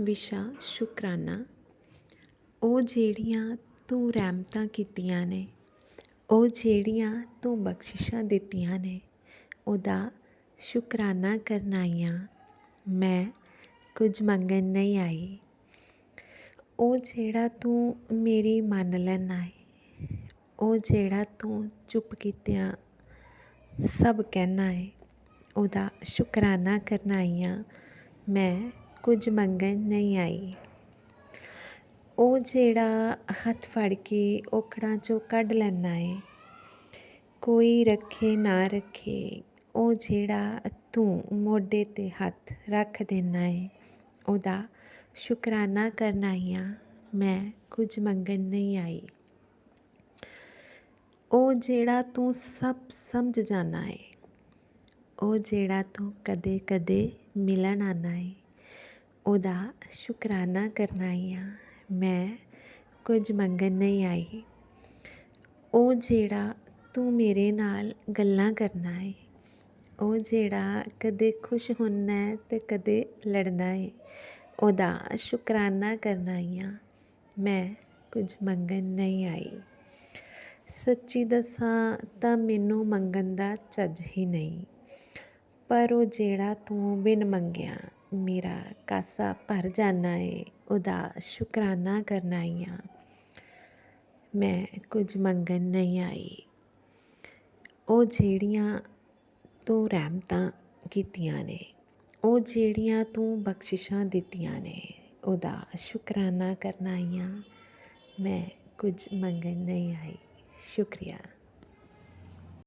ਵਿਸ਼ਾ ਸ਼ੁਕਰਾਨਾ। ਉਹ ਜਿਹੜੀਆਂ ਤੂੰ ਰਹਿਮਤਾਂ ਕੀਤੀਆਂ ਨੇ, ਉਹ ਜਿਹੜੀਆਂ ਤੂੰ ਬਖਸ਼ਿਸ਼ਾਂ ਦਿੱਤੀਆਂ ਨੇ, ਉਹਦਾ ਸ਼ੁਕਰਾਨਾ ਕਰਨ ਆਈ ਹਾਂ ਮੈਂ ਕੁਝ ਮੰਗਣ ਨਹੀਂ ਆਈ। ਉਹ ਜਿਹੜਾ ਤੂੰ ਮੇਰੀ ਮੰਨ ਲੈਣਾ ਹੈ ਉਹ ਜਿਹੜਾ ਤੂੰ ਚੁੱਪ ਕੀਤਿਆਂ ਸਭ ਕਹਿਣਾ ਏ, ਉਹਦਾ ਸ਼ੁਕਰਾਨਾ ਕਰਨ ਆਈ ਹਾਂ ਮੈਂ ਕੁਝ ਮੰਗਣ ਨਹੀਂ ਆਈ। ਉਹ ਜਿਹੜਾ ਹੱਥ ਫੜ ਕੇ ਔਕੜਾਂ ਚੋਂ ਕੱਢ ਲੈਣਾ ਏ, ਕੋਈ ਰੱਖੇ ਨਾ ਰੱਖੇ, ਉਹ ਜਿਹੜਾ ਤੂੰ ਮੋਢੇ 'ਤੇ ਹੱਥ ਰੱਖ ਦੇਣਾ ਏ, ਉਹਦਾ ਸ਼ੁਕਰਾਨਾ ਕਰਨਾ ਹੀ ਆ, ਮੈਂ ਕੁਝ ਮੰਗਣ ਨਹੀਂ ਆਈ। ਉਹ ਜਿਹੜਾ ਤੂੰ ਸਭ ਸਮਝ ਜਾਣਾ ਏ, ਉਹ ਜਿਹੜਾ ਤੂੰ ਕਦੇ ਕਦੇ ਮਿਲਣ ਆਣਾ ਏ ਉਹਦਾ ਸ਼ੁਕਰਾਨਾ ਕਰਨ ਆਈ ਹਾਂ। ਮੈਂ ਕੁਝ ਮੰਗਣ ਨਹੀਂ ਆਈ। ਉਹ ਜਿਹੜਾ ਤੂੰ ਮੇਰੇ ਨਾਲ ਗੱਲਾਂ ਕਰਨਾ ਏ, ਉਹ ਜਿਹੜਾ ਕਦੇ ਖੁਸ਼ ਹੁੰਨਾ ਹੈ ਤੇ ਕਦੇ ਲੜਨਾ ਏ, ਉਹਦਾ ਸ਼ੁਕਰਾਨਾ ਕਰਨ ਆਈ ਹਾਂ। ਮੈਂ ਕੁਝ ਮੰਗਣ ਨਹੀਂ ਆਈ। ਸੱਚੀ ਦੱਸਾਂ ਤਾਂ ਮੈਨੂੰ ਮੰਗਣ ਦਾ ਚੱਜ ਹੀ ਨਹੀਂ। ਪਰ ਉਹ ਜਿਹੜਾ ਤੂੰ ਬਿਨ ਮੰਗਿਆ ਮੇਰਾ ਕਾਸਾ ਭਰ ਜਾਣਾ ਏ, ਉਹਦਾ ਸ਼ੁਕਰਾਨਾ ਕਰਨਾ ਆਈ ਹਾਂ ਮੈਂ ਕੁਝ ਮੰਗਣ ਨਹੀਂ ਆਈ। ਉਹ ਜਿਹੜੀਆਂ ਤੂੰ ਰਹਿਮਤਾਂ ਕੀਤੀਆਂ ਨੇ, ਉਹ ਜਿਹੜੀਆਂ ਤੂੰ ਬਖਸ਼ਿਸ਼ਾਂ ਦਿੱਤੀਆਂ ਨੇ, ਉਹਦਾ ਸ਼ੁਕਰਾਨਾ ਕਰਨਾ ਆਈ ਹਾਂ ਮੈਂ ਕੁਝ ਮੰਗਣ ਨਹੀਂ ਆਈ। ਸ਼ੁਕਰੀਆ।